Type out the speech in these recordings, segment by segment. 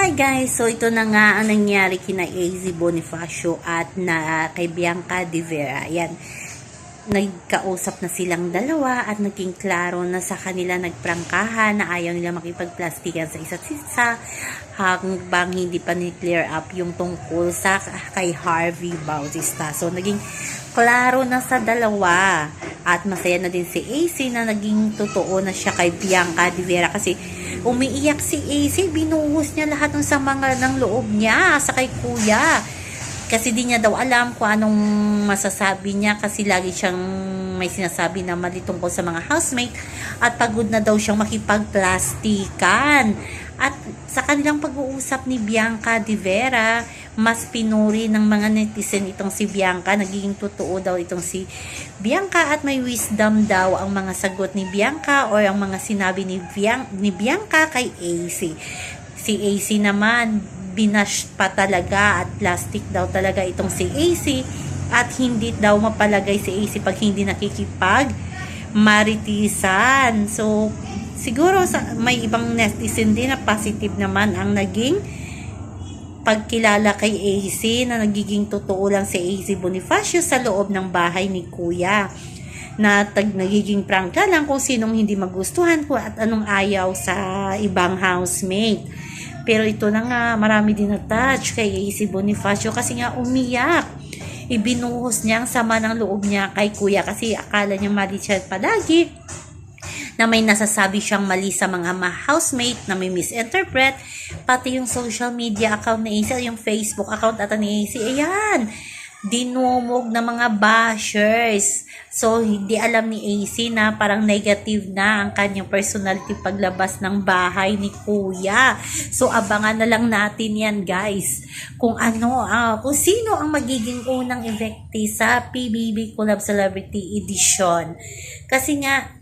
Hi guys! So ito na nga ang nangyari kina AZ Bonifacio at na kay Bianca De Vera. Yan. Nagkausap na silang dalawa at naging klaro na sa kanila nagprangkahan na ayaw nila makipagplastikan sa isa't isa hanggang hindi pa ni-clear up yung tungkol sa kay Harvey Bautista. So naging klaro na sa dalawa at masaya na din si AC na naging totoo na siya kay Bianca De Vera kasi umiiyak si AC, binuhos niya lahat ng sama nga ng loob niya sa kay kuya. Kasi di niya daw alam kung anong masasabi niya kasi lagi siyang may sinasabi na mali tungkol sa mga housemate at pagod na daw siyang makipagplastikan. At sa kanilang pag-uusap ni Bianca De Vera, mas pinuri ng mga netizen itong si Bianca. Nagiging totoo daw itong si Bianca at may wisdom daw ang mga sagot ni Bianca or ang mga sinabi ni, Bian- ni Bianca kay AC. Si AC naman, binash pa talaga at plastic daw talaga itong si AC at hindi daw mapalagay si AC pag hindi nakikipag maritisan. So, siguro sa, may ibang netizen din na positive naman ang naging pagkilala kay AC na nagiging totoo lang si AC Bonifacio sa loob ng bahay ni Kuya na tag nagiging prangka lang kung sinong hindi magustuhan ko at anong ayaw sa ibang housemate. Pero ito na nga, marami din nag-touch kay AC Bonifacio kasi nga umiyak. Ibinuhos niya ang sama ng loob niya kay kuya kasi akala niya mali siya palagi na may nasasabi siyang mali sa mga ma- housemate na may misinterpret pati yung social media account ni AC yung Facebook account ata ni AC ayan dinumog na mga bashers. So, hindi alam ni AC na parang negative na ang kanyang personality paglabas ng bahay ni Kuya. So, abangan na lang natin yan, guys. Kung ano, ah, kung sino ang magiging unang evictee sa PBB Collab Celebrity Edition. Kasi nga,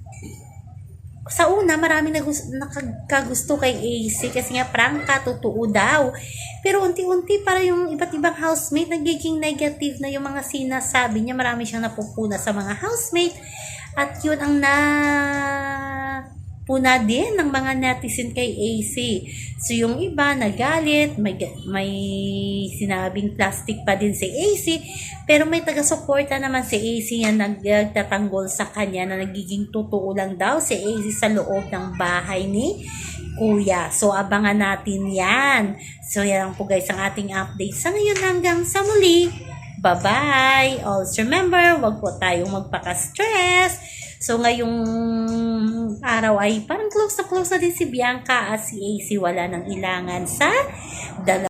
sa una, marami na nakakagusto kay AC kasi nga prangka, totoo daw. Pero unti-unti para yung iba't ibang housemate nagiging negative na yung mga sinasabi niya. Marami siyang napupuna sa mga housemate. At yun ang na puna din ng mga netizen kay AC. So yung iba nagalit, may, may sinabing plastic pa din si AC, pero may taga-suporta naman si AC yan nagtatanggol sa kanya na nagiging totoo lang daw si AC sa loob ng bahay ni Kuya. So abangan natin yan. So yan lang po guys ang ating update sa ngayon hanggang sa muli. Bye-bye! Also remember, wag po tayong magpaka-stress. So ngayong araw ay parang close na close na din si Bianca at si AC wala nang ilangan sa dalawa.